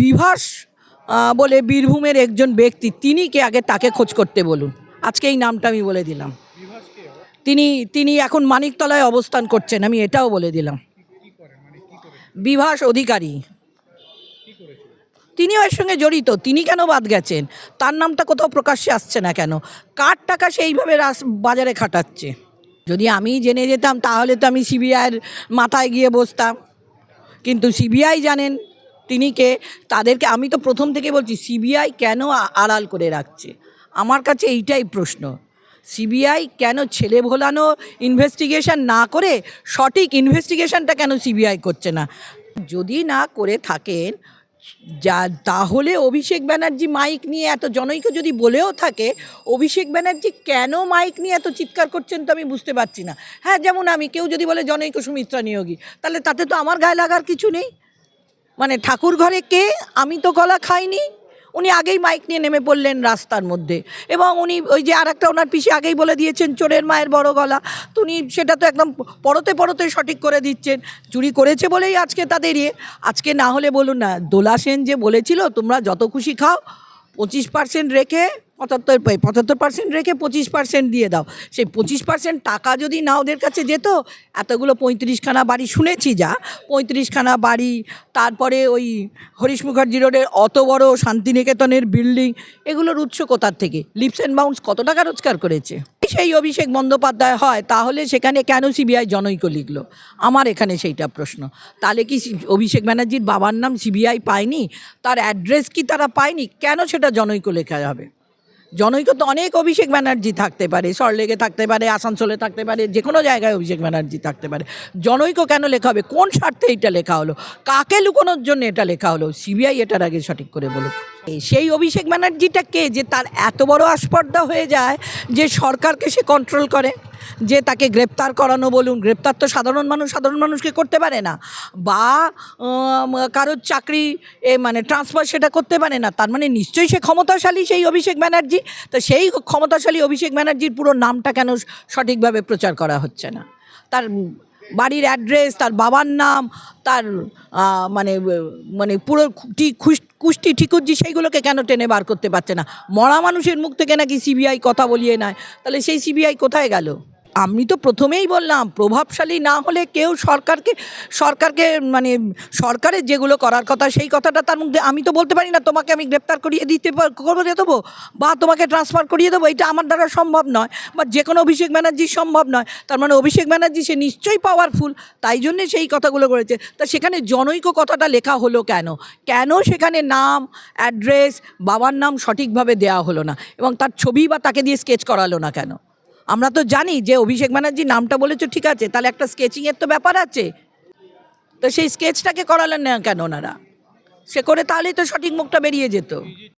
বিভাস বলে বীরভূমের একজন ব্যক্তি, তিনি কে আগে তাকে খোঁজ করতে বলুন? আজকে এই নামটা আমি বলে দিলাম। তিনি তিনি এখন মানিকতলায় অবস্থান করছেন, আমি এটাও বলে দিলাম। বিভাস অধিকারী। তিনিও এর সঙ্গে জড়িত, তিনি কেন বাদ গেছেন? তার নামটা কোথাও প্রকাশ্যে আসছে না কেন? কার টাকা সেইভাবে বাজারে খাটাচ্ছে? যদি আমি জেনে যেতাম, তাহলে তো আমি সিবিআইয়ের মাথায় গিয়ে বসতাম। কিন্তু সিবিআই জানেন তিনি কে তাদেরকে আমি তো প্রথম থেকে বলছি সিবিআই কেন আড়াল করে রাখছে? আমার কাছে এইটাই প্রশ্ন। সিবিআই কেন ছেলে ভোলানো ইনভেস্টিগেশন না করে সঠিক ইনভেস্টিগেশনটা কেন সিবিআই করছে না? যদি না করে থাকেন, যা, তাহলে অভিষেক ব্যানার্জি মাইক নিয়ে এত জনৈক যদি বলেও থাকে, অভিষেক ব্যানার্জি কেন মাইক নিয়ে এত চিৎকার করছেন তো আমি বুঝতে পারছি না। হ্যাঁ যেমন আমি, কেউ যদি বলে জনৈক সুমিত্রা নিয়োগী, তাহলে তাতে তো আমার গায়ে লাগার কিছু নেই। মানে ঠাকুর ঘরে কে? আমি তো গলা খাইনি। উনি আগেই মাইক নিয়ে নেমে পড়লেন রাস্তার মধ্যে। এবং উনি ওই যে আর একটা ওনার পিছিয়ে আগেই বলে দিয়েছেন, চোরের মায়ের বড় গলা। তো উনি সেটা তো একদম পরতে পরতে সঠিক করে দিচ্ছেন। চুরি করেছে বলেই আজকে তাদের ইয়ে। আজকে না হলে বলুন না, দোলা সেন যে বলেছিল, তোমরা যত খুশি খাও, পঁচিশ পার্সেন্ট রেখে পঁচাত্তর পঁচাত্তর পার্সেন্ট রেখে পঁচিশ পার্সেন্ট দিয়ে দাও। সেই পঁচিশ পার্সেন্ট টাকা যদি না ওদের কাছে যেত, এতগুলো পঁয়ত্রিশখানা বাড়ি শুনেছি যা, পঁয়ত্রিশখানা বাড়ি, তারপরে ওই হরিশ মুখার্জি রোডের অত বড় শান্তিনিকেতনের বিল্ডিং, এগুলোর উৎস কোথার থেকে? লিপস অ্যান্ড বাউন্স কত টাকা রোজগার করেছে? সেই অভিষেক বন্দ্যোপাধ্যায় হয়, তাহলে সেখানে কেন সিবিআই জনৈক লিখলো? আমার এখানে সেইটা প্রশ্ন। তাহলে কি অভিষেক ব্যানার্জির বাবার নাম সিবিআই পায়নি? তার অ্যাড্রেস কি তারা পায়নি? কেন সেটা জনৈক লেখা হবে? জনৈক তো অনেক অভিষেক ব্যানার্জি থাকতে পারে সরলেগে থাকতে পারে, আসানসোলে থাকতে পারে, যে কোনো জায়গায় অভিষেক ব্যানার্জি থাকতে পারে। জনৈক কেন লেখা হবে? কোন স্বার্থে এটা লেখা হলো? কাকে লুকোনোর জন্য এটা লেখা হলো? সিবিআই এটার আগে সঠিক করে এই সেই অভিষেক ব্যানার্জিটা কে? যে তার এত বড় আস্পর্ধা হয়ে যায় যে সরকারকে সে কন্ট্রোল করে? যে তাকে গ্রেপ্তার করানো বলুন, গ্রেপ্তার তো সাধারণ মানুষ, সাধারণ মানুষকে করতে পারে না। বা কারোর চাকরি, এ মানে ট্রান্সফার সেটা করতে পারে না, তার মানে নিশ্চয়ই সে ক্ষমতাশালী সেই অভিষেক ব্যানার্জি। তো সেই ক্ষমতাশালী অভিষেক ব্যানার্জির পুরো নামটা কেন সঠিকভাবে প্রচার করা হচ্ছে না? তার বাড়ির অ্যাড্রেস তার বাবার নাম, তার মানে মানে পুরো খুশ- কুষ্টি ঠিকুজ্জি সেইগুলোকে কেন টেনে বার করতে পারছে না? মরা মানুষের মুখ থেকে নাকি সিবিআই কথা বলিয়ে নেয়? তাহলে সেই সিবিআই কোথায় গেল? আমি তো প্রথমেই বললাম, প্রভাবশালী না হলে কেউ সরকারকে সরকারকে মানে সরকারের যেগুলো করার কথা, সেই কথাটা তার মধ্যে আমি তো বলতে পারি না, তোমাকে আমি গ্রেপ্তার করিয়ে দিতে করে দেবো? বা তোমাকে ট্রান্সফার করিয়ে দেবো? এটা আমার দ্বারা সম্ভব নয়। বা যে কোনো অভিষেক ব্যানার্জি সম্ভব নয়। তার মানে অভিষেক ব্যানার্জি সে নিশ্চয়ই পাওয়ারফুল তাই জন্যে সেই কথাগুলো করেছে। তা সেখানে জনৈক কথাটা লেখা হলো কেন? কেন সেখানে নাম অ্যাড্রেস বাবার নাম সঠিকভাবে দেওয়া হলো না? এবং তার ছবি বা তাকে দিয়ে স্কেচ করালো না কেন? আমরা তো জানি যে অভিষেক ব্যানার্জি নামটা বলেছ, ঠিক আছে, তাহলে একটা স্কেচিংয়ের তো ব্যাপার আছে। তো সেই স্কেচটাকে করালেন না কেন ওনারা? সে করে তাহলেই তো সঠিক মুখটা বেরিয়ে যেত।